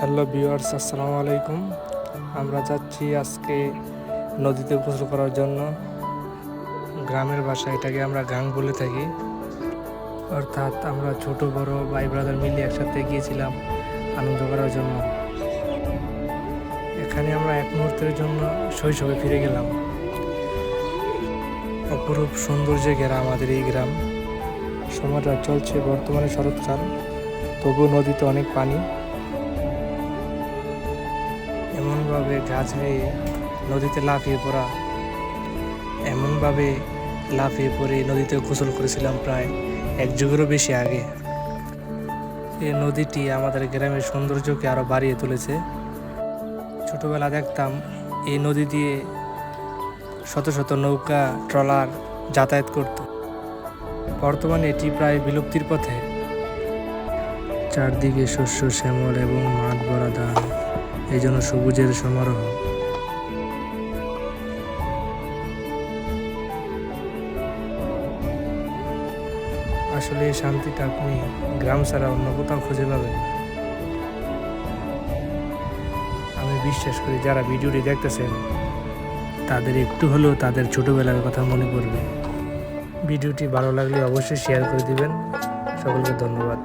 Hello viewers, আসসালামু আলাইকুম। আমরা যাচ্ছি আজকে নদীতে গোসল করার জন্য। গ্রামের ভাষায় এটাকে আমরা গাং বলে থাকি। অর্থাৎ আমরা ছোট, বড় ভাই ব্রাদার মিলে একসাথে গিয়েছিলাম আনন্দ করার জন্য। এখানে আমরা এক মুহূর্তের জন্য শৈশবে ফিরে গেলাম। অপরূপ সৌন্দর্যে ঘেরা আমাদের এই গ্রাম। সময়টা চলছে বর্তমানে শরৎকাল। তবু নদীতে অনেক পানি। এমনভাবে গাছ বেয়ে নদীতে লাফিয়ে পড়া, এমনভাবে লাফিয়ে পড়ে নদীতে গোসল করেছিলাম প্রায় এক যুগেরও বেশি আগে। এই নদীটি আমাদের গ্রামের সৌন্দর্যকে আরও বাড়িয়ে তুলেছে। ছোটোবেলা দেখতাম এই নদী দিয়ে শত শত নৌকা, ট্রলার যাতায়াত করত। বর্তমানে এটি প্রায় বিলুপ্তির পথে। চারদিকে শস্য, শ্যামল এবং মাঠ ভরা ধান। এই জন্য সবুজের সমারোহ। আসলে এই শান্তিটা আপনি গ্রাম ছাড়া অন্য কোথাও খুঁজে পাবেন আমি বিশ্বাস করি যারা ভিডিওটি দেখতেছেন, তাদের একটু হলেও তাদের ছোটবেলার কথা মনে পড়বে। ভিডিওটি ভালো লাগলে অবশ্যই শেয়ার করে দিবেন। সকলকে ধন্যবাদ।